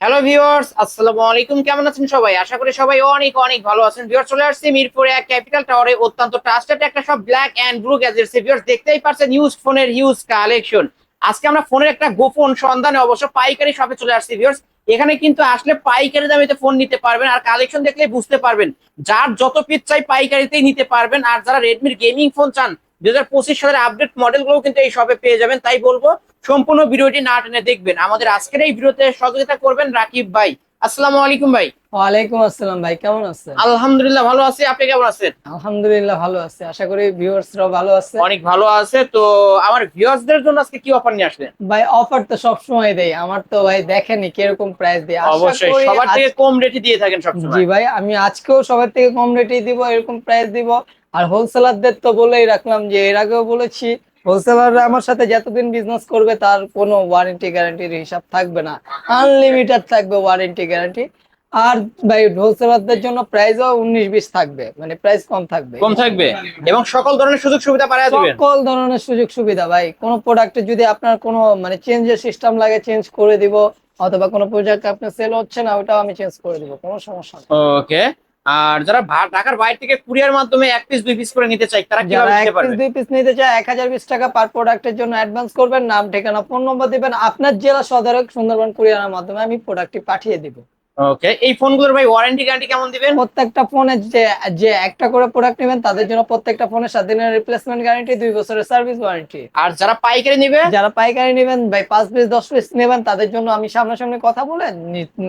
Hello viewers আসসালামু আলাইকুম কেমন আছেন সবাই? আশা করি সবাই অনেক অনেক ভালো আছেন। ভিউয়ার্স চলে আসছে মিরপুরে এক ক্যাপিটাল টাওয়ারে অত্যন্ত ট্রাস্টেড একটা সব Black and Blue Gadgets viewers দেখতেই পারছেন ইউজ ফোনের ইউজ কালেকশন আজকে আমরা ফোনের একটা গোপন সন্ধানে অবশ্য পাইকারি শপে চলে আসছি। ভিউয়ার্স এখানে কিন্তু আসলে পাইকারি দামেতে ফোন নিতে পারবেন আর কালেকশন দেখলে বুঝতে পারবেন। যার যত পিস চাই পাইকারিতেই নিতে পারবেন। আর যারা রেডমির গেমিং ফোন চান দু হাজার পঁচিশ সালের আপডেট মডেলগুলো কিন্তু এই শপে পেয়ে যাবেন। তাই বলব সম্পূর্ণ ভিডিওটি না টেনে দেখবেন। আমাদের আজকের এই ভিডিওতে সহযোগিতা করবেন রাকিব ভাই। আসসালামু আলাইকুম ভাই। ওয়ালাইকুম আসসালাম ভাই কেমন আছেন? আলহামদুলিল্লাহ ভালো আছি। আপনি কেমন আছেন? আলহামদুলিল্লাহ ভালো আছে। আশা করি ভিউয়ার্সরাও ভালো আছে। অনেক ভালো আছে। তো আমার ভিউয়ার্সদের জন্য আজকে কি অফার নিয়ে আসলেন? ভাই অফার তো সব সময় দেই। আমার তো ভাই দেখেনি কীরকম প্রাইস দেই। অবশ্যই। সবার থেকে কম রেটে দিয়ে থাকেন সব জি সবসময় ভাই আমি আজকেও সবার থেকে কম রেটেই দিব এরকম প্রাইস দিব। আর হোলসেলারদের তো বলেই রাখলাম যে এর আগেও বলেছি হোলসেলাররা আমার সাথে যতদিন বিজনেস করবে তার কোনো ওয়ারেন্টি গ্যারান্টির হিসাব থাকবে না। আনলিমিটেড থাকবে ওয়ারেন্টি গ্যারান্টি আর ভাই হোলসেলারদের জন্য প্রাইসও উনিশ বিশ থাকবে মানে প্রাইস কম থাকবে। কম থাকবে? এবং সকল ধরনের সুযোগ সুবিধা পাঠিয়ে দিবেন সকল ধরনের সুযোগ সুবিধা ভাই। কোন প্রোডাক্টে যদি আপনার কোনো মানে চেঞ্জের সিস্টেম লাগে চেঞ্জ করে দিব অথবা কোনো প্রোডাক্ট আপনার সেল হচ্ছে না ওটাও আমি চেঞ্জ করে দিব কোনো সমস্যা নেই। ওকে আর যারা ঢাকার বাইরে থেকে কুরিয়ার মাধ্যমে এক পিস দুই পিস করে নিতে চাই তারা কীভাবে নিতে পারবে? দুই পিস নিতে চায় এক হাজার বিশ টাকা পার প্রোডাক্টের জন্য অ্যাডভান্স করবেন নাম ঠিকানা ফোন নম্বর দিবেন আপনার জেলা সদরে সুন্দরবন কুরিয়ারের মাধ্যমে আমি প্রোডাক্টটি পাঠিয়ে দিব। ওকে এই ফোনগুলোর ভাই ওয়ারেন্টি গ্যারান্টি কেমন দিবেন? প্রত্যেকটা ফোনে যে যে একটা করে প্রোডাক্ট নেবেন তাদের জন্য প্রত্যেকটা ফোনে সাত দিনের রিপ্লেসমেন্ট গ্যারান্টি দুই বছরের সার্ভিস ওয়ারেন্টি আর যারা পাইকারি নিবে যারা পাইকারি নেবেন ভাই পাঁচ পিস দশ পিস নেবেন তাদের জন্য আমি সামনাসামনি কথা বলে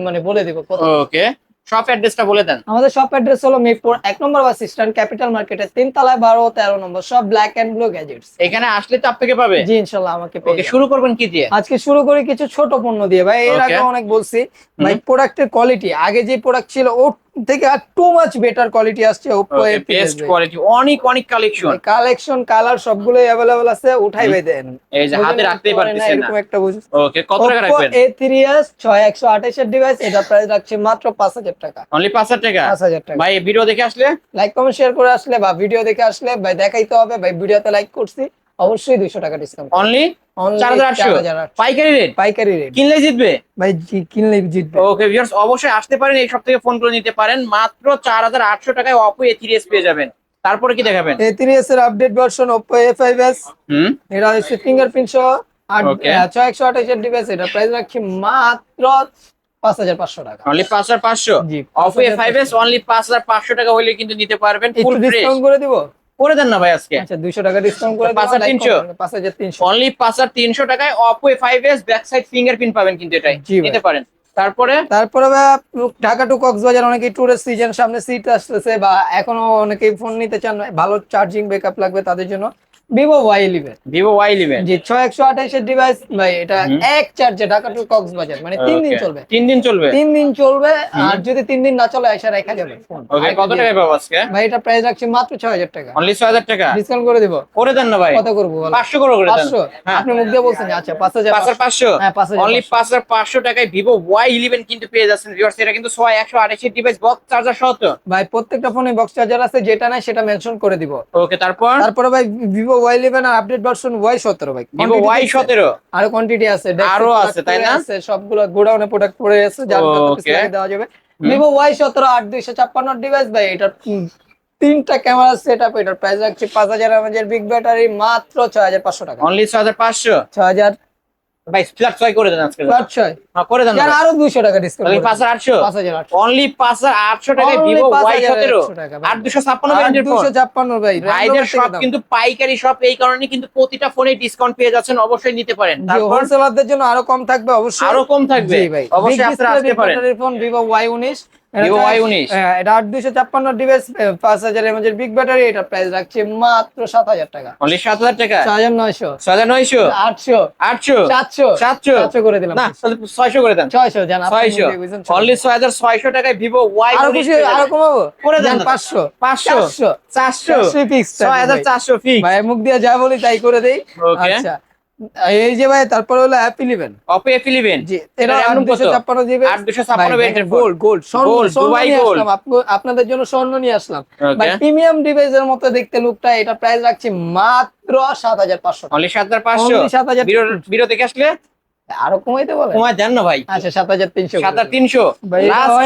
মানে বলে দিব। ওকে শপ অ্যাড্রেসটা বলে দেন। আমাদের শপ অ্যাড্রেস হলো মিরপুর এক নম্বর বাস স্ট্যান্ড ক্যাপিটাল মার্কেটের তিন তলায় বারো ও তেরো নম্বর। সব ব্ল্যাক এন্ড ব্লু গ্যাজেটস এখানে আসলে তো আপনাকে পাবে। জি ইনশাল্লাহ আমাকে পেয়ে ওকে শুরু করবেন কি দিয়ে? আজকে শুরু করি কিছু ছোট পণ্য দিয়ে। ভাই এর আগে অনেক বলছি। ভাই প্রোডাক্টের কোয়ালিটি আগে যে প্রোডাক্ট ছিল ওর থেকে আর টু মাচ বেটার কোয়ালিটি আসছে ওপো এ বেস্ট কোয়ালিটি অনেক অনেক কালেকশন কালেকশন কালার সবগুলো অ্যাভেলেবল আছে উঠাই ভাই দেন এই যে হাতে রাখতেই পারতেছেন না। এরকম একটা বুঝ ওকে কত টাকা রাখবেন? এ থ্রি এস ছয় একশো আঠাশের ডিভাইস এটা প্রাইস রাখছে মাত্র পাঁচ হাজার টাকা। অনলি পাঁচ হাজার টাকা? পাঁচ হাজার টাকা। ভাই ভিডিও দেখে আসলে? লাইক কমেন্ট শেয়ার করে আসলে বা ভিডিও দেখে আসলে ভাই দেখাইতে হবে ভাই ভিডিওতে লাইক করছি। অবশ্যই দুইশো টাকা ডিসকাউন্ট অনলি আটশো? পাইকারি রেট পাইকারি রেট কিনলে জিতবে? ভাই কিনলে জিতবে। ওকে ভিউয়ার্স অবশ্যই আসতে পারেন এই সব থেকে ফোন করে নিতে পারেন। মাত্র চার হাজার আটশো টাকায় পেয়ে যাবেন। তারপরে কি দেখাবেন? এর আপডেট ভার্সন হুম? এটা হচ্ছে ফিঙ্গারপ্রিন্ট সহ। ডিভাইস এটা প্রাইস রাখছি মাত্র পাঁচ হাজার পাঁচশো টাকা। অনলি পাঁচশো? জি অনলি পাঁচ হাজার পাঁচশো। টাকা হলে কিন্তু নিতে পারবেন ফুল ডিসকাউন্ট করে দিব? করে দেন না ভাই আজকে? আচ্ছা দুইশো টাকা ডিসকাউন্ট করে অনলি টাকায় Oppo A five S back side fingerprint পাবেন কিন্তু এটাই। নিতে পারেন। তারপরে? তারপরে ঢাকা টু কক্সবাজার অনেকে ট্যুরের সিজন সামনে সিট আসতেছে বা এখনও অনেকেই ফোন নিতে চান ভালো চার্জিং ব্যাকআপ লাগবে তাদের জন্য। Vivo Y eleven Vivo Y eleven জি ছয় একশো আঠাশের ডিভাইস ভাই এটা এক চার্জে ঢাকা টু কক্সবাজার মানে তিন দিন চলবে। তিন দিন চলবে? তিন দিন চলবে আর যদি তিন দিন না চলে এসে রেখা যাবে ফোন কত টাকায় পাবো আজকে? ভাই এটা প্রাইস রাখছি মাত্র ছয় হাজার টাকা। অনলি ছয় হাজার টাকা? ডিসকাউন্ট করে দিব। করে দেন না ভাই। কত করব পাঁচশো করে করে পাঁচশো? হ্যাঁ। আপনি মুখ দিয়ে বলছেন আচ্ছা পাঁচ হাজার পাঁচ হাজার পাঁচশো। হ্যাঁ পাঁচ হাজার অনলি। পাঁচ হাজার পাঁচশো টাকায় ভিভো ওয়াই ইলেভেন কিন্তু পেয়ে যাচ্ছেন ভিউয়ার্স এটা কিন্তু ছয় একশো আঠাশি ডিভাইস বক্স চার্জার সহ ভাই প্রত্যেকটা ফোনে বক্স চার্জার আছে যেটা নাই সেটা মেনশন করে দিব। ওকে তারপর? তারপরে ভাই ভিভো ওয়াই ইলেভেন আর আপডেট ভার্সন ওয়াই সতেরো ভাই। ভিভো ওয়াই সতেরো? আরও কোয়ান্টিটি আছে আরও আছে, তাই না? আছে, সবগুলো গোডাউনে প্রোডাক্ট পড়ে আছে যার দেওয়া যাবে। ভিভো ওয়াই সতেরো আট দুইশো ছাপ্পান্ন ডিভাইস ভাই এটা তিনটা ক্যামেরা সেট আপ এটার প্রাইস রাখছি পাঁচ হাজার এমএজের বিগ ব্যাটারি মাত্র ছয় হাজার পাঁচশো টাকা। অনলি ছয় হাজার পাঁচশো? ছয় হাজার ভাই ফ্ল্যাট ছয় করে দেন আজকে প্লাস ছয়? হ্যাঁ, করে দেন আরও দুইশো টাকা ডিসকাউন্ট অনলি পাঁচ হাজার আটশো? পাঁচ হাজার আটশো। অনলি পাঁচ হাজার আটশো টাকায় ভিভো ওয়াই 5,800 সতেরো। টাকা ভাই। আট দুশো ছাপ্পান্ন আর ব্র্যান্ডের ফোন দুশো ছাপ্পান্ন ভাই ভাইদের সব কিন্তু পাইকারি শপ এই কারণে কিন্তু প্রতিটা ফোনে ডিসকাউন্ট পেয়ে যাচ্ছেন অবশ্যই নিতে পারেন। তারপর হোলসেলারদের জন্য আরও কম থাকবে অবশ্যই। আরও কম থাকবে। জি ভাই। অবশ্যই আপনারা আসতে পারেন। ফোন ভিভো ওয়াই উনিশ। Y19 হ্যাঁ এটা আট দুইশো ছাপ্পান্ন ডিভাইস পাঁচ হাজার বিগ ব্যাটারি এটা প্রাইস রাখছে মাত্র সাত হাজার টাকা। অনলি সাত হাজার টাকা? ছয় হাজার নয়শো। ছয় হাজার নয়শো? আটশো। আটশো? সাতশো। সাতশো? সাতশো করে দিলাম। না ছয়শো করে দেন। ছয়শো জান ছয়শো। অনলি ছয় হাজার ছয়শো টাকায় ভিভো ওয়াই আরও আরও কমাবো? করে দেন পাঁচশো। পাঁচশো। চারশো। চারশো। চারশো ফিক্স ছয় হাজার চারশো ফিক্স ভাই মুখ দিয়ে যা বলি তাই করে দেই। আচ্ছা। এই যে ভাই তারপর হলো app eleven Oppo F eleven জি এটা আট দুশো? ছাপ্পান্ন জিবি আট দুশো ছাপ্পান্ন গোল্ড গোল্ড স্বর্ণ আপনাদের জন্য স্বর্ণ নিয়ে আসলাম। Okay. ভাই প্রিমিয়াম ডিভাইসের মতো দেখতে লুকটা এটা প্রাইস রাখছি মাত্র সাত হাজার পাঁচশো। সাত হাজার পাঁচশো? সাত হাজার বিরো দেখে আসলে? আরও কমাইতে বলে কমায় দেন না ভাই। আচ্ছা সাত হাজার তিনশো সাত হাজার তিনশো।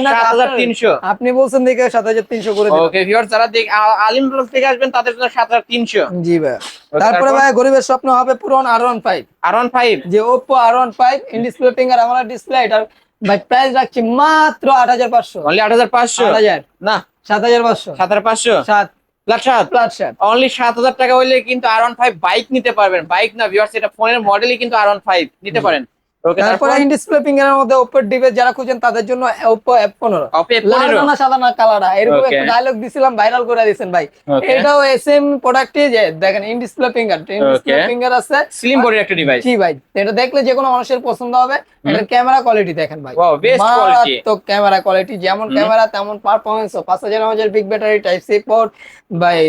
সাত হাজার তিনশো। আপনি বলছেন দেখে সাত হাজার তিনশো করে ওকে ভিউয়ার যারা দেখ আলিম ব্লগ থেকে আসবেন তাদের জন্য সাত হাজার তিনশো। জি ভাই। তারপরে ভাই গরিবের স্বপ্ন হবে পুরন R one five R one five যে Oppo R one five in display finger আমার ডিসপ্লে এটার ভাই প্রাইস রাখছি মাত্র আট হাজার পাঁচশো। আট হাজার পাঁচশো? আট হাজার। না। সাত হাজার পাঁচশো। সাত হাজার পাঁচশো? সাত। অনলি সাত? হাজার টাকা হইলে কিন্তু আর ওয়ান ফাইভ বাইক নিতে পারবেন। বাইক না ভিউয়ার্স এটা ফোনের মডেলই কিন্তু আর ওয়ান ফাইভ নিতে পারেন। তারপরে ইন ডিসপ্লে মধ্যে ওপোর ডিভাইস যারা খুঁজেন তাদের জন্য ওপো এফ পনেরো অপে লাল না সাদা না কালারা এরকম একটা ডায়লগ দিছিলাম ভাইরাল করে দিয়েছেন ভাই. এটাও সেম প্রোডাক্টই যে দেখেন in display finger in display finger আছে। স্লিম বডির একটা ডিভাইস জি ভাই এটা দেখলে যে কোনো মানুষের পছন্দ হবে। এটার ক্যামেরা কোয়ালিটি দেখেন ভাই। Wow, best quality. তো ক্যামেরা কোয়ালিটি যেমন ক্যামেরা তেমন পারফরমেন্স পাঁচ হাজার আমাদের big battery type C port ভাই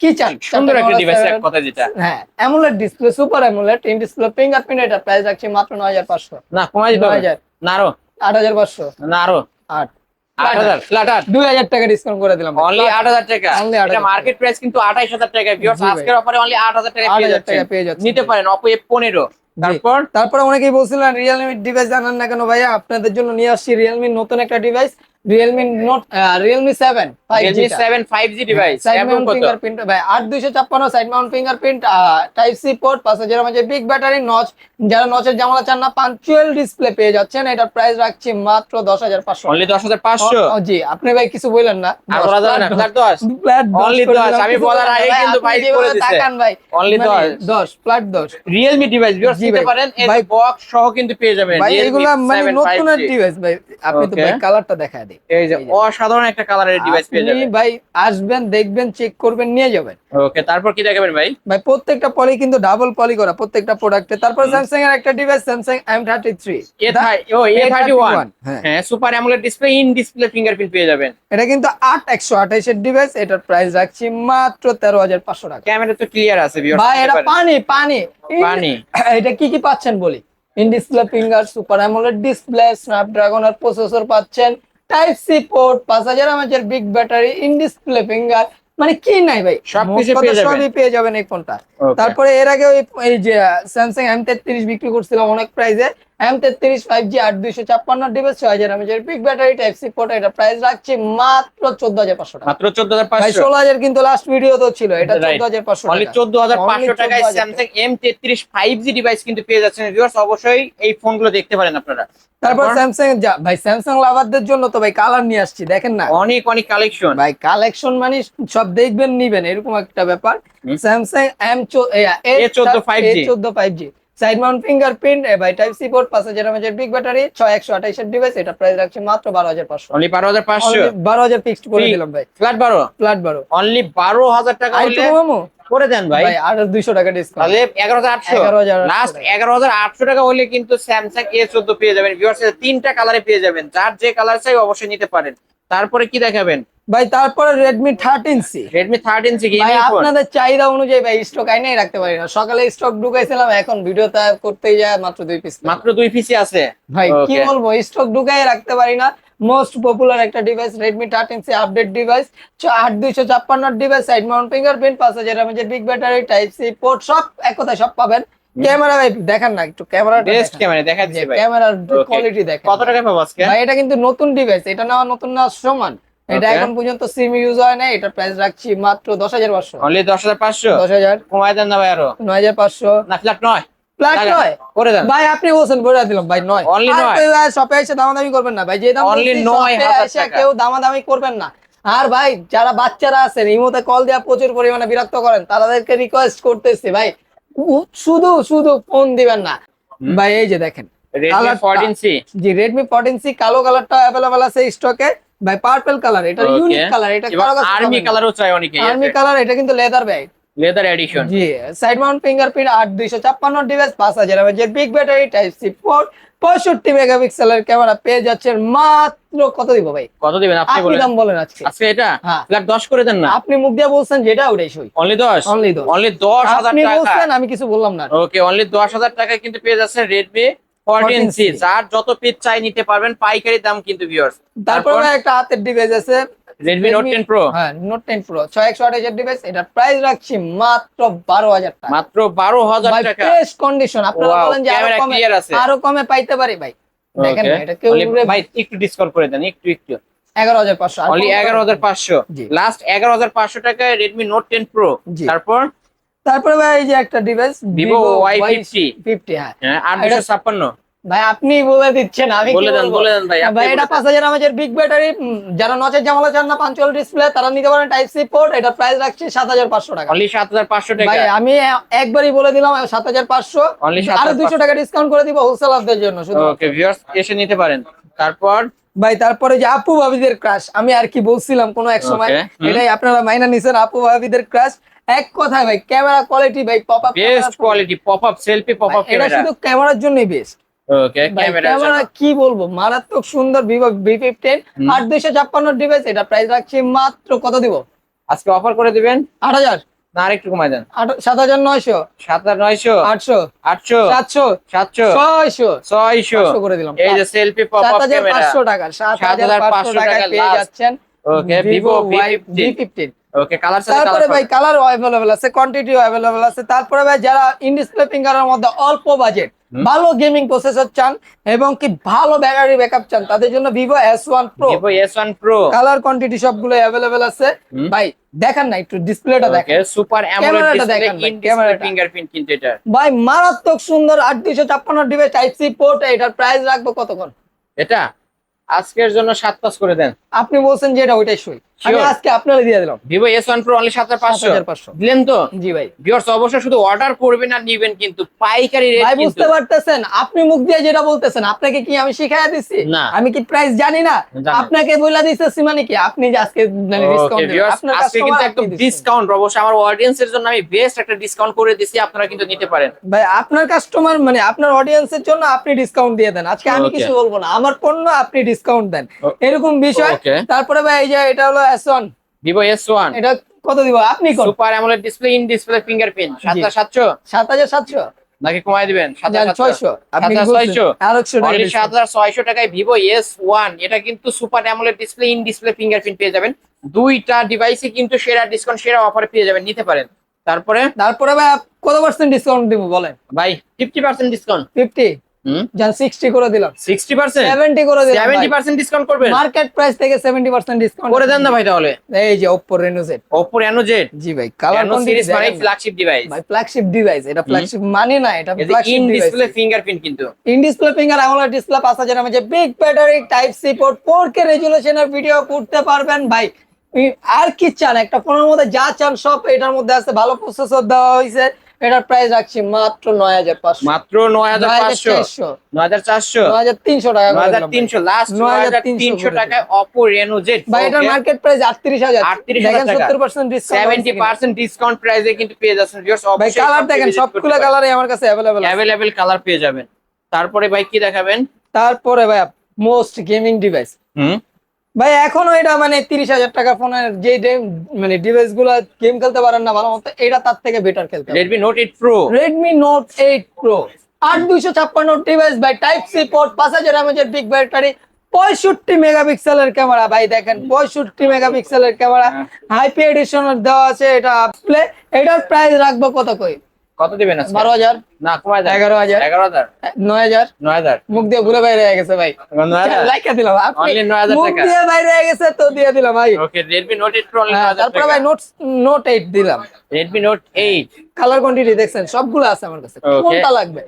কি চান? সুন্দর একটা ডিভাইস এক কথা যেটা। হ্যাঁ AMOLED display super AMOLED in display fingerprint এটা প্রাইস রাখছি মাত্র নয় হাজার পাঁচশো। না কমাই দিতে নয় হবে হাজার না আরও আট হাজার পাঁচশো। না আরও। আট। আট হাজার ফ্ল্যাট আট। দুই হাজার টাকা ডিসকাউন্ট করে দিলাম। অনলি আট হাজার টাকা। Only এটা 8,000 মার্কেট প্রাইস কিন্তু আঠাইশ হাজার টাকা ভিউয়ার্স জি ভাই। আজকের অফারে অনলি আট হাজার টাকা পেয়ে হাজার টাকা যাচ্ছেন পেয়ে যাচ্ছে নিতে পারেন অপো এফ পনেরো তারপর? তারপরে অনেকেই বলছিলেন রিয়েলমি ডিভাইস জানান না কেন ভাইয়া? আপনাদের জন্য নিয়ে আসছি রিয়েলমি নতুন একটা device Realme Note Realme seven Realme seven five G device side mount fingerprint ভাই আট দুইশো ছাপ্পান্ন side mount fingerprint type C port পাঁচ হাজার মাঝে বিগ ব্যাটারি নচ যারা নচের জামালা চান না পাঞ্চুয়াল ডিসপ্লে পেয়ে যাচ্ছেন। এটার প্রাইস রাখছি মাত্র দশ হাজার পাঁচশো। অনলি দশ হাজার পাঁচশো? জি আপনি ভাই কিছু বললেন না। বলা আমি বলার আগে কিন্তু ভাই দিছে। তাকান ভাই। Only মানে দশ। দশ ফ্ল্যাট দশ। রিয়েলমি ডিভাইস নিতে। পারেন ভাই- বক্স সহ কিন্তু পেয়ে যাবেন ভাই এগুলা মানে 7 নতুন ডিভাইস ভাই। আপনি তো. ভাই কালারটা দেখায় দিই এই যে অসাধারণ একটা কালারের ডিভাইস পেয়ে যাবেন। ভাই আসবেন দেখবেন চেক করবেন নিয়ে যাবেন। ওকে তারপর কি দেখাবেন ভাই? ভাই প্রত্যেকটা পলি কিন্তু ডাবল পলি করা প্রত্যেকটা প্রোডাক্টে তারপর স্যামসাং এর একটা device Samsung M thirty three A O A thirty one হ্যাঁ। Super AMOLED display in display fingerprint পেয়ে যাবেন। এটা কিন্তু আট একশো আঠাইশের ডিভাইস এটার প্রাইস রাখছি মাত্র তেরো হাজার পাঁচশো টাকা। ক্যামেরা তো ক্লিয়ার আছে ভাই এটা পানি পানি। পানি। এটা কি কি পাচ্ছেন বলি? In display finger super AMOLED display Snapdragon R processor পাচ্ছেন। টাইপ সি পোর্ট পাঁচ হাজার এমএচের big battery in display finger মানে কি নাই ভাই? সবকিছু মোট পেয়ে যাবেন। সবই পেয়ে যাবেন এই ফোনটা তারপরে এর আগে ওই এই যে স্যামসাং এম তেত্রিশ বিক্রি করছিলাম অনেক প্রাইসে এম তেত্রিশ ফাইভ জি আট দুইশো ছাপ্পান্ন ডিভাইস ছয় হাজার এমএচের big battery type C port এটা প্রাইস রাখছি মাত্র চোদ্দ হাজার পাঁচশো টাকা। মাত্র চোদ্দ হাজার পাঁচশো। ষোলো হাজার কিন্তু লাস্ট ভিডিও তো ছিল এটা চোদ্দ হাজার পাঁচশো টাকা। চোদ্দ হাজার পাঁচশো টাকায় স্যামসাং এম তেত্রিশ ফাইভ জি ডিভাইস কিন্তু পেয়ে যাচ্ছেন। ভিউয়ার্স অবশ্যই এই ফোনগুলো দেখতে পারেন আপনারা। তারপর? স্যামসাং ভাই স্যামসাং লাভারদের জন্য তো ভাই কালার নিয়ে আসছি দেখেন না? অনেক অনেক কালেকশন ভাই কালেকশন মানে সব দেখবেন নিবেন এরকম একটা ব্যাপার। স্যামসাং এম A14 5G চোদ্দ five G side mount fingerprint ভাই টাইপ সি পোর্ট পাঁচ হাজার এমএচের বিগ ব্যাটারি ছয় একশো আঠাইশের ডিভাইস এটা প্রাইস রাখছি মাত্র বারো হাজার পাঁচশো। অনলি বারো হাজার পাঁচশো? বারো হাজার ফিক্সড করে দিলাম ভাই। ফ্ল্যাট বারো? ফ্ল্যাট বারো। অনলি বারো হাজার টাকা করে দেন ভাই। আর দুইশো টাকা ডিসকাউন্ট তাহলে এগারো হাজার আটশো। 11,800 লাস্ট এগারো হাজার আটশো টাকা হলে কিন্তু স্যামসাং এ চোদ্দ পেয়ে যাবেন। ভিউয়ার্স তিনটা কালারে পেয়ে যাবেন। যার যে কালার চাই অবশ্যই নিতে পারেন। তারপরে কি দেখাবেন? ভাই তারপরে Redmi thirteen C Redmi thirteen C ভাই আপনাদের চাহিদা অনুযায়ী ভাই স্টক আইনাই রাখতে পারি না। সকালে স্টক ঢুকাইছিলাম এখন ভিডিওটা করতেই যায় মাত্র দুই পিস মাত্র দুই পিসি আছে? ভাই কি বলব স্টক ঢুকাই রাখতে পারি না। মোস্ট পপুলার একটা device Redmi thirteen C update device আট দুইশো ছাপ্পান্ন ডিভাইস সাইড মাউন্ট ফিঙ্গারপ্রিন্ট পাঁচ হাজার এমএচের big battery type C port সব এক কথায় সব পাবেন। ক্যামেরা ভাই দেখান না একটু ক্যামেরা বেস্ট ক্যামেরা দেখা দিচ্ছে ভাই। ক্যামেরার কোয়ালিটি দেখেন। কত টাকা পাবো আজকে? ভাই এটা কিন্তু নতুন ডিভাইস এটা নেওয়া নতুন না সমান। এটা এখন পর্যন্ত সিম ইউজ হয় না এটা প্রাইস রাখছি মাত্র দশ হাজার পাঁচশো। অনলি দশ হাজার পাঁচশো? দশ হাজার। কমায় দেন না ভাই আরও। নয় হাজার পাঁচশো। না ফ্ল্যাট নয়। ফ্ল্যাট নয়। করে দেন। ভাই আপনি বলছেন বলে দিলাম ভাই নয়। আর নয়। শপে এসে দামাদামি করবেন না ভাই যে দাম বলছি, নয় এসে। কেউ দামাদামি করবেন না। আর ভাই যারা বাচ্চারা আছেন ইমোতে কল দেওয়া প্রচুর পরিমাণে বিরক্ত করেন তাদেরকে রিকোয়েস্ট করতেছি ভাই। শুধু শুধু ফোন দিবেন না। ভাই এই যে দেখেন জি রেডমি ফোরটিন সি কালো কালারটা অ্যাভেলেবল আছে স্টকে ভাই পার্পল কালার এটা ইউনিক কালার এটা আর্মি কালারও চাই অনেকে আর্মি কালার এটা কিন্তু লেদার ব্যাগ লেদার এডিশন জি সাইড মাউন্ট ফিঙ্গারপ্রিন্ট আট দুইশো ছাপ্পান্ন ডিভাইস পাঁচ হাজার এমএজের big battery type C four পঁয়ষট্টি মেগাপিক্সেলের ক্যামেরা পেয়ে যাচ্ছেন মাত্র কত দিব ভাই? কত দিবেন? আপনি বলেন। দাম বলেন আজকে। আজকে এটা? হ্যাঁ। 10 করে দেন না? আপনি মুখ দিয়ে বলছেন যেটা ওটাই সই। অনলি 10 অনলি 10 অনলি 10000 টাকা আপনি বলছেন আমি কিছু বললাম না। ওকে অনলি 10000 টাকা কিন্তু পেয়ে যাচ্ছেন রেডমি আর যত পিস চাই নিতে পারবেন পাইকারি দাম কিন্তু তারপর একটা হাতের ডিভাইস আছে। Redmi হ্যাঁ ডিভাইস এটা প্রাইস রাখছি মাত্র 12000 টাকা। মাত্র কন্ডিশন যে আরও কমে পাইতে পারি ভাই। ভাই একটু করে দেন একটু একটু। লাস্ট 11500 টাকায় রেডমি নোট টেন প্রো তারপর তারপরে ভাই এই যে একটা ডিভাইস Vivo Y50 ফিফটি হ্যাঁ। হ্যাঁ, আট এটা- দুশো ছাপ্পান্ন। ভাই আপনি বলে দিচ্ছেন আমি বলে দেন বলে দেন ভাই ভাই এটা। পাঁচ হাজার আমাদের বিগ ব্যাটারি যারা নচের জামালা চান না পাঞ্চুয়াল ডিসপ্লে তারা নিতে পারেন টাইপ সি পোর্ট এটা প্রাইস রাখছি সাত হাজার পাঁচশো টাকা। অনলি সাত হাজার পাঁচশো টাকা। ভাই আমি একবারই বলে দিলাম সাত হাজার পাঁচশো। আরও দুইশো টাকা ডিসকাউন্ট করে দিব হোলসেলারদের জন্য শুধু। ওকে ভিউয়ার্স এসে নিতে পারেন। তারপর? ভাই তারপরে যে আপু ভাবিদের ক্রাশ আমি আর কি বলছিলাম কোনো এক সময় এটাই আপনারা মাইনা নিছেন আপু ভাবিদের ক্রাশ এক কথায় ভাই ক্যামেরা কোয়ালিটি ভাই pop up best quality pop up selfie pop up এটা ক্যামেরা শুধু ক্যামেরার জন্যই বেস্ট ওকে ক্যামেরা ক্যামেরা কি বলব? মারাত্মক সুন্দর ভিভো ভি ফিফটিন। আট দুইশো ছাপ্পান্ন ডিভাইস এটা প্রাইস রাখছি মাত্র কত দিব? আজকে অফার করে দিবেন? আট হাজার। না আরেকটু কমায় দেন। সাত হাজার নয়শো। সাত হাজার নয়শো। আটশো। আটশো। সাতশো। সাতশো। ছয়শো। ছয়শো। করে দিলাম। এই যে সেলফি পপ সাত আপ হাজার ক্যামেরা পাঁচশো টাকা সাত হাজার পাঁচশো 7,500 টাকায় টাকা পেয়ে যাচ্ছেন okay Vivo V fifteen okay colour তারপরে ভাই কালার অ্যাভেলেবেল আছে কোয়ান্টিটি অ্যাভেলেবেল আছে। তারপরে ভাই যারা ইন ডিসপ্লে ফিঙ্গারের মধ্যে অল্প বাজেট ভালো গেমিং প্রসেসর চান এবং কি ভালো ব্যাটারি ব্যাকআপ চান তাদের জন্য S one pro Vivo S one colour quantity সবগুলো অ্যাভেলেবেল আছে। ভাই দেখেন না একটু ডিসপ্লেটা দেখেন। Super AMOLED display in display fingerprint কিন্তু এটা। ভাই মারাত্মক সুন্দর আট দুইশো ছাপ্পান্ন ডিভাইস টাইপ সি পোর্ট এটার প্রাইস রাখব কতক্ষণ? এটা? আজকের জন্য সাত পাঁচ করে দেন। আপনি বলছেন যে এটা ওইটাই সই। আমি আজকে আপনারা দিয়ে দিলাম। ভিভো এস ওয়ান অনলি সাত হাজার পাঁচশো। 7500 দিলেন তো? জি ভাই। ভিউয়ার্স অবশ্যই শুধু অর্ডার করবেন আর নিবেন কিন্তু পাইকারি রেট ভাই বুঝতে পারতেছেন? আপনি মুখ দিয়ে যেটা বলতেছেন আপনাকে কি আমি শিখাইয়া দিচ্ছি আমি কি প্রাইস জানি না? আপনাকে বলে দিতেছি মানে কি? আপনি যে আজকে মানে ডিসকাউন্ট ভিউয়ার্স আজকে কিন্তু একদম ডিসকাউন্ট অবশ্যই আমার অডিয়েন্সের জন্য আমি বেস্ট একটা ডিসকাউন্ট করে দিছি আপনারা কিন্তু নিতে পারেন। ভাই আপনার কাস্টমার মানে আপনার অডিয়েন্সের জন্য আপনি ডিসকাউন্ট দিয়ে দেন। আজকে আমি কিছু বলব না আমার পণ্য আপনি ডিসকাউন্ট দেন। এরকম বিষয়। তারপরে ভাই এই যে এটা হলো S1 ভিভো এস ওয়ান এটা কত দিব? আপনি super AMOLED display in display fingerprint সাত হাজার সাতশো। সাত হাজার সাতশো। নাকি কমায় দিবেন? সাত হাজার ছয়শো। আপনি সাত হাজার ছয়শো। আর একশো টাকা অনলি সাত discount। হাজার ছয়শো টাকায় ভিভো এস ওয়ান এটা কিন্তু super AMOLED display in display fingerprint পেয়ে যাবেন। দুইটা ডিভাইসে কিন্তু সেরা ডিসকাউন্ট সেরা অফারে পেয়ে যাবেন। নিতে পারেন। তারপরে? তারপরে ভাই কত পার্সেন্ট ডিসকাউন্ট দিব বলেন? ভাই ফিফটি পার্সেন্ট ডিসকাউন্ট ফিফটি হুম যান সিক্সটি করে দিলাম। সিক্সটি পার্সেন্ট সেভেন্টি করে দিলাম সেভেন্টি পার্সেন্ট ডিসকাউন্ট করবেন মার্কেট প্রাইস থেকে সেভেন্টি পার্সেন্ট ডিসকাউন্ট করে দেন না ভাই তাহলে। এই যে Oppo Reno Z Oppo Reno Z জি ভাই কালার রেনো সিরিজ মানে ফ্ল্যাগশিপ ডিভাইস ভাই ফ্ল্যাগশিপ ডিভাইস এটা ফ্ল্যাগশিপ মানে না এটা in flagship device display fingerprint কিন্তু। In display finger AMOLED display পাঁচ হাজার mAh big battery type C port four K রেজুলেশনের video করতে পারবেন ভাই। আর কি চান? একটা ফোনের মধ্যে যা চান সব এটার মধ্যে আছে ভালো প্রসেসর দেওয়া হয়েছে এটার প্রাইস রাখছি মাত্র নয় হাজার পাঁচশো। মাত্র নয় হাজার পাঁচশো? নয় হাজার চারশো। নয় হাজার তিনশো টাকা নয় হাজার তিনশো লাস্ট নয় হাজার তিনশো টাকায় অপো রেনো জেড ভাই এটার মার্কেট প্রাইস আটত্রিশ হাজার। 38,000 দেখেন টাকা। সত্তর পার্সেন্ট সেভেন্টি পার্সেন্ট ডিসকাউন্ট প্রাইসে কিন্তু পেয়ে যাচ্ছেন ভাই কালার দেখেন সবগুলো কালারই আমার কাছে অ্যাভেলেবেল অ্যাভেলেবেল কালার পেয়ে যাবেন। তারপরে ভাই কি দেখাবেন? তারপরে ভাই মোস্ট গেমিং ডিভাইস হুম? ভাই এখনও এটা মানে তিরিশ হাজার টাকা ফোনের যে মানে ডিভাইসগুলো গেম খেলতে পারেন না ভালো মতো এটা তার থেকে বেটার খেলতে Redmi Note eight pro Redmi Note eight pro আট দুইশো ছাপ্পান্ন ডিভাইস ভাই টাইপ সি পোর্ট পাঁচ হাজার এমএচের বিগ ব্যাটারি পঁয়ষট্টি মেগাপিক্সেলের ক্যামেরা ভাই দেখেন পঁয়ষট্টি মেগাপিক্সেলের ক্যামেরা। হাইপি এডিশনের দেওয়া আছে এটা ডিসপ্লে এটার প্রাইস রাখব কত কই? কত দিবেন আজকে? বারো হাজার। না কমায় দেন। এগারো হাজার। এগারো হাজার? নয় হাজার। নয় হাজার। মুখ দিয়ে ঘুরে বাইরে হয়ে গেছে ভাই। নয় হাজার? লাইকা দিলাম। আপনি Only 9,000 মুখ দিয়ে বাইরে হয়ে গেছে তো দিয়ে দিলাম ভাই। Okay Redmi Note eight pro তারপরে ভাই নোট নোট এইট দিলাম। Redmi Note eight colour quantity দেখছেন সবগুলো আছে আমার কাছে. কোনটা লাগবে?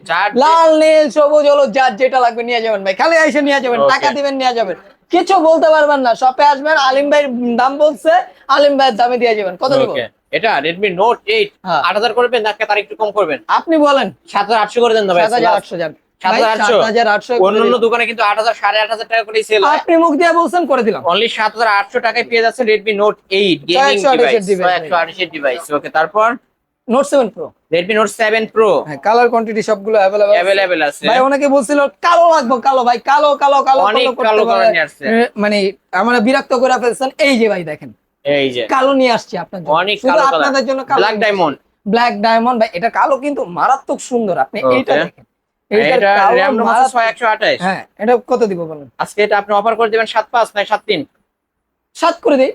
লাল নীল সবুজ হলো যার যেটা লাগবে নিয়ে যাবেন ভাই। খালি এসে নিয়ে যাবেন টাকা দিবেন নিয়ে যাবেন। কিছু বলতে পারবেন না। শপে আসবেন আলিম ভাই দাম বলছে আলিম ভাইয়ের দামে দিয়ে যাবেন। কত ওকে এটা রেডমি নোট এইট। আট হাজার করবেন নাকি তার একটু কম করবেন? আপনি বলেন। সাত হাজার আটশো করে দেন না ভাই সাত হাজার আটশো যান। অন্যান্য দোকানে কিন্তু আট হাজার সাড়ে আট হাজার টাকা করে সেল আপনি মুখ দিয়ে বলছেন করে দিলাম। অনলি সাত হাজার আটশো টাকায় পেয়ে যাচ্ছে Redmi Note eight gaming device একশো আঠাশের ডিভাইস ওকে তারপর? Note seven pro Redmi Note seven pro হ্যাঁ কালার কোয়ান্টিটি সবগুলো অ্যাভেলেবল আছে। ভাই অনেকে বলছিল কালো লাগবে কালো ভাই কালো কালো কালো মানে আমরা বিরক্ত করে ফেলছেন। এই যে ভাই দেখেন। এই যে। কালো নিয়ে আসছি আপনার জন্য। অনেক কালো আপনাদের জন্য ব্ল্যাক ডায়মন্ড ব্ল্যাক ডায়মন্ড ভাই এটা কালো কিন্তু মারাত্মক সুন্দর আপনি. এইটা দেখেন। হ্যাঁ এটা কত দিব বলেন? আজকে এটা আপনি অফার করে দিবেন সাত পাঁচ নয় সাত তিন। সাত করে দিই।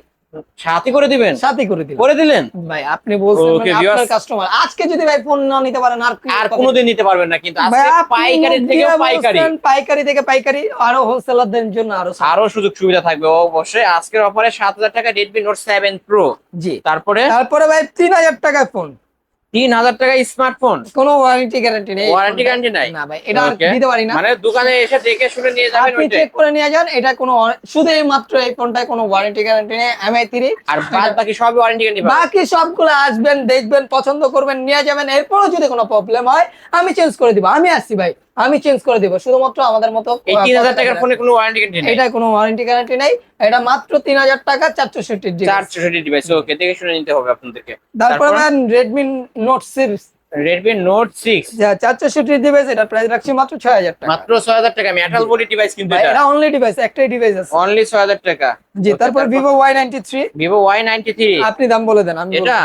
সাথে করে দিবেন? সাথী করে দিলাম। করে দিলেন? ভাই আপনি বলছেন মানে আপনার কাস্টমার আজকে যদি ভাই ফোন না নিতে পারেন আর আর কোনোদিন নিতে পারবেন না কিন্তু ভাই, আজকে পাইকারি থেকে পাইকারি। পাইকারি থেকে পাইকারি আরও হোলসেলারদের জন্য আরও। আরও সুযোগ সুবিধা থাকবে অবশ্যই। আজকের অফারে সাত হাজার টাকা Redmi Note সেভেন প্রো জি। তারপরে? তারপরে ভাই তিন হাজার টাকায় ফোন তিন হাজার টাকা স্মার্টফোন। কোনো ওয়ারেন্টি গ্যারান্টি নেই। ওয়ারেন্টি গ্যারান্টি নাই? না ভাই এটা দিতে পারি না। মানে দোকানে এসে দেখে শুনে নিয়ে যাবেন আপনি চেক করে নিয়ে যান এটা কোনো শুধু এই মাত্র এই ফোনটায় কোনো ওয়ারেন্টি গ্যারান্টি নেই এমআই 3 আর বাদ বাকি সব ওয়ারেন্টি গ্যারান্টি বাকি সবগুলো আসবেন দেখবেন পছন্দ করবেন নিয়ে যাবেন এরপরও যদি কোনো প্রবলেম হয় আমি চেঞ্জ করে দিব। আমি আসছি ভাই। আমি চেঞ্জ করে দিব। শুধুমাত্র আমাদের মতো এই তিন হাজার টাকার ফোনে কোনো ওয়ারেন্টি গ্যারান্টি নেই? এটা কোনো ওয়ারেন্টি গ্যারান্টি নেই। এটা মাত্র তিন হাজার টাকা চারশোষট্টি চার চৌষট্টি ডিভাইস ওকে দেখে শুনে নিতে হবে আপনাদেরকে। তারপরে তারপর? Redmi Note series Redmi Note six চারশোষট্টি device এটা প্রাইস রাখছি মাত্র ছয় হাজার টাকা। মাত্র ছয় হাজার টাকা মেটাল বডি ডিভাইস কিন্তু এটা এটা অনলি ডিভাইস একটাই ডিভাইস আছে। অনলি ছয় হাজার টাকা। জি তারপর Vivo Y ninety three Vivo Y ninety three আপনি দাম বলে দেন আমি এটা?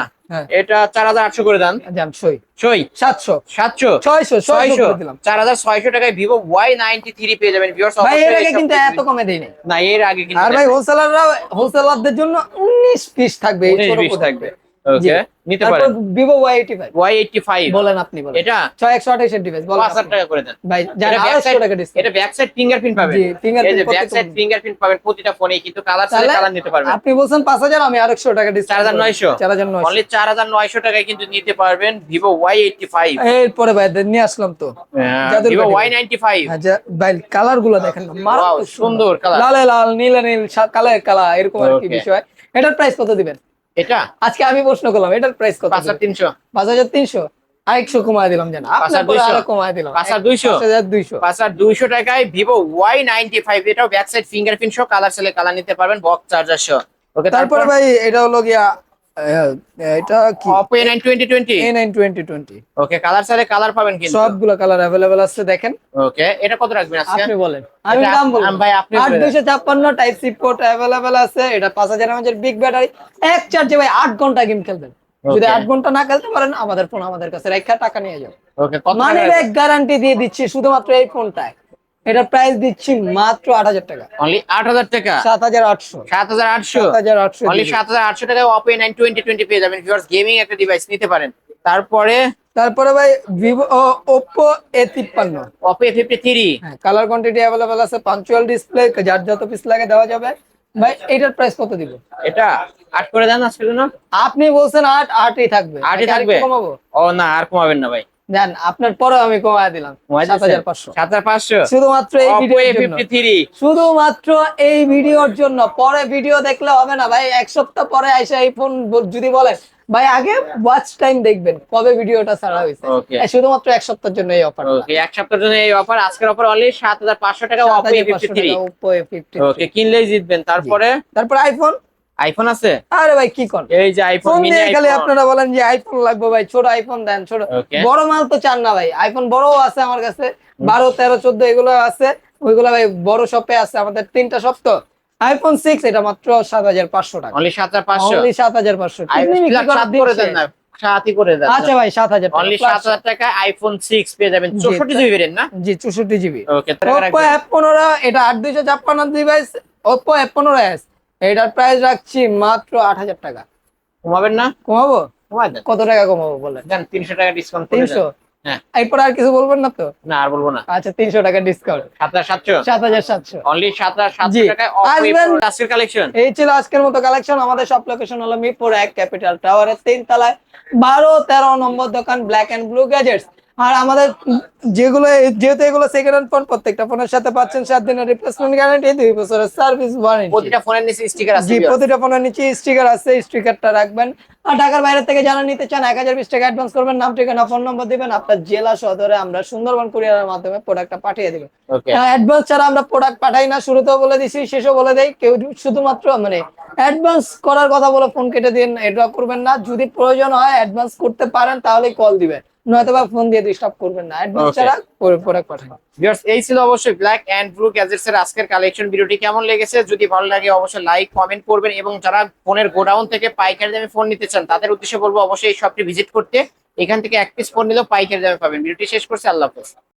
এটা চার হাজার আটশো করে দেন সই। ছয় সাতশো। সাতশো? ছয়শো ছয়শো চার হাজার ছয়শো টাকায় ভিভো ওয়াই নাইনটি থ্রি পেয়ে যাবেন ভাই এর আগে কিন্তু এত কমে দেয়নি। না এর আগে কিন্তু আর ভাই হোলসেলাররা হোলসেলারদের জন্য উনিশ পিস থাকবে এই 19 ছোট piece ফোন থাকবে। ওকে নিতে পারেন। ওয়াই এইটটি ফাইভ বলেন আপনি বলেন। এটা ছয় একশো আঠাশের ডিভাইস বলেন পাঁচ হাজার আপনি। টাকা করে দেন। ভাই সাইড টাকা ডিসকাউন্ট এটা ব্যাক সাইড ফিঙ্গারপ্রিন্ট পাবেন। জি, fingerprint এই যে ব্যাক সাইড ফিঙ্গারপ্রিন্ট পাবেন প্রতিটা ফোনে কিন্তু কালার চাইলে কালার নিতে পারবেন। আপনি বলছেন পাঁচ হাজার আমি আরেকশো টাকা ডিসকাউন্ট 4900 চার হাজার নয়শো। অনলি চার হাজার নয়শো টাকায় কিন্তু নিতে পারবেন এইটটি ফাইভ এরপরে ভাই দেন নিয়ে আসলাম তো। ওয়াই নাইনটি ফাইভ হ্যাঁ, যা- ভাই কালারগুলো দেখেন মারাত্মক সুন্দর colour। লালে লাল নীলে নীল কালার কালে কালা এরকম আর কি বিষয়। এটার প্রাইস কত দিবেন? এটা? আজকে আমি প্রশ্ন করলাম এটার প্রাইস কত? পাঁচ হাজার তিনশো। পাঁচ হাজার তিনশো? আরেকশো কমায় দিলাম জানা। আপনার পরে আরও কমায় দিলাম। পাঁচ হাজার দুইশো। পাঁচ হাজার দুইশো। পাঁচ হাজার দুইশো টাকায় ভিভো ওয়াই নাইনটি ফাইভ এটাও ব্যাক সাইড ফিঙ্গারপ্রিন্ট সহ কালার সেলে কালার নিতে পারবেন বক্স চার্জার সহ। ওকে তারপরে? ভাই এটা হলো গিয়া এটা কি? Oppo A nine twenty twenty A nine twenty twenty okay colour colour পাবেন কিন্তু। সবগুলো কালার আছে দেখেন। ওকে এটা কত রাখবেন আজকে? আপনি বলেন। আমি দাম বলব। ভাই, আপনি টাইপ সি পোর্ট অ্যাভেলেবেল আছে। এটা বিগ ব্যাটারি এক চার্জে ভাই ঘণ্টা গেম খেলবেন। যদি ঘণ্টা না খেলতে পারেন আমাদের ফোন আমাদের কাছে রেখা টাকা নিয়ে যাও। ওকে কত ব্যাগ গ্যারান্টি দিয়ে দিচ্ছি শুধুমাত্র এই ফোনটায় এটার প্রাইস দিচ্ছি মাত্র আট হাজার টাকা। অনলি আট হাজার টাকা? সাত হাজার আটশো। সাত হাজার আটশো? সাত হাজার আটশো অনলি সাত হাজার আটশো টাকায় অপো নাইন টোয়েন্টি টোয়েন্টি পেয়ে যাবেন। ভিউয়ার্স গেমিং একটা ডিভাইস নিতে পারেন। তারপরে? তারপরে ভাই ভিভো ওপো এ তিপ্পান্ন। অপো এ ফিফটি থ্রি হ্যাঁ কালার কোয়ান্টিটি অ্যাভেলেবেল আছে পাঞ্চুয়াল ডিসপ্লে যার যত পিস লাগে দেওয়া যাবে। ভাই এটার প্রাইস কত দিব? এটা আট করে দেন আজকের জন্য। আপনি বলছেন আট আটই থাকবে। আটই থাকবে? কমাবো। ও না আর কমাবেন না ভাই। দেন আপনার পরে আমি কমায় দিলাম সাত হাজার পাঁচশো। সাত হাজার পাঁচশো? শুধুমাত্র এই থ্রি শুধুমাত্র এই ভিডিওর জন্য। পরে ভিডিও দেখলে হবে না ভাই এক সপ্তাহ পরে এসে এই ফোন যদি বলেন ভাই আগে ওয়াচ টাইম দেখবেন কবে ভিডিওটা ছাড়া হয়েছে. শুধুমাত্র এক সপ্তাহের জন্য এই অফার এক সপ্তাহের জন্য এই অফার আজকের অফার অনলি সাত হাজার পাঁচশো টাকা ওপো এ ফিফটি কিনলেই জিতবেন। তারপরে? তারপর আইফোন আইফোন আছে? আরে ভাই কি কোন? এই যে আইফোন মিনি আইফোন আপনারা বলেন যে আইফোন লাগবে ভাই ছোট আইফোন দেন ছোট। বড় মাল তো চান না ভাই আইফোন বড়ও আছে আমার কাছে বারো তেরো চোদ্দ এগুলো আছে ওইগুলো ভাই বড় শপে আছে আমাদের তিনটা শপ তো। আইফোন সিক্স এটা মাত্র সাত হাজার পাঁচশো টাকা। অনলি সাত হাজার পাঁচশো? অনলি সাত হাজার পাঁচশো। সাত করে দেন না সাতই করে দেন আচ্ছা ভাই সাত হাজার অনলি সাত হাজার টাকা আইফোন সিক্স পেয়ে যাবেন। জি, চৌষট্টি জিবি ভেরিয়েন্ট না? জি চৌষট্টি জিবি ওকে ওপো এফ পনেরো এটা আট দুইশো ছাপ্পান্ন ডিভাইস ওপো এফ পনেরো এস এটার প্রাইস রাখছি মাত্র আট হাজার টাকা। কমাবেন না? কমাবো? কত টাকা কমাবো বলে দেন তিনশো টাকা ডিসকাউন্ট তিনশো? হ্যাঁ। এরপর আর কিছু বলবেন না তো? না আর বলব না। আচ্ছা তিনশো টাকা ডিসকাউন্ট সাত সাতশো? সাত হাজার সাতশো অনলি সাত হাজার। আজকের কালেকশন এই ছিল আজকের মতো কালেকশন আমাদের সব লোকেশন হলো মিরপুর এক ক্যাপিটাল টাওয়ারের তিন তলায় বারো তেরো নম্বর দোকান ব্ল্যাক এন্ড ব্লু গ্যাজেটস আর আমাদের যেগুলো যেহেতু এগুলো সেকেন্ড হ্যান্ড ফোন প্রত্যেকটা ফোনের সাথে পাচ্ছেন সাত দিনের রিপ্লেসমেন্ট গ্যারান্টি দুই বছরের সার্ভিস ওয়ারেন্টি প্রতিটা ফোনের নিচে স্টিকার আছে জি প্রতিটা ফোনের নিচে স্টিকার আছে স্টিকারটা রাখবেন। আর ঢাকার বাইরে থেকে যারা নিতে চান এক হাজার বিশ টাকা অ্যাডভান্স করবেন নাম ঠিকানা ফোন নম্বর দিবেন আপনার জেলা সদরে আমরা সুন্দরবন কুরিয়ারের মাধ্যমে প্রোডাক্টটা পাঠিয়ে দিবেন অ্যাডভান্স ছাড়া আমরা প্রোডাক্ট পাঠাই না শুরুতেও বলে দিছি শেষও বলে দেই কেউ শুধুমাত্র মানে অ্যাডভান্স করার কথা বলে ফোন কেটে দিন এটা করবেন না। যদি প্রয়োজন হয় অ্যাডভান্স করতে পারেন তাহলে কল দিবেন। নয়তো বা ফোন দিয়ে ডিস্টার্ব করবেন না। Advance Okay. ছাড়া প্রোডাক্ট পাঠাবেন ভিউয়ার্স এই ছিল অবশ্যই ব্ল্যাক এন্ড ব্লু গ্যাজেটস এর আজকের কালেকশন ভিডিওটি কেমন লেগেছে? যদি ভালো লাগে অবশ্যই লাইক কমেন্ট করবেন এবং যারা ফোনের গোডাউন থেকে পাইকারি দামে ফোন নিতে চান তাদের উদ্দেশ্যে বলব অবশ্যই এই শপটি ভিজিট করতে। এখান থেকে এক পিস ফোন নিলেও পাইকারি দামে পাবেন। ভিডিওটি শেষ করছি। আল্লাহ হাফেজ।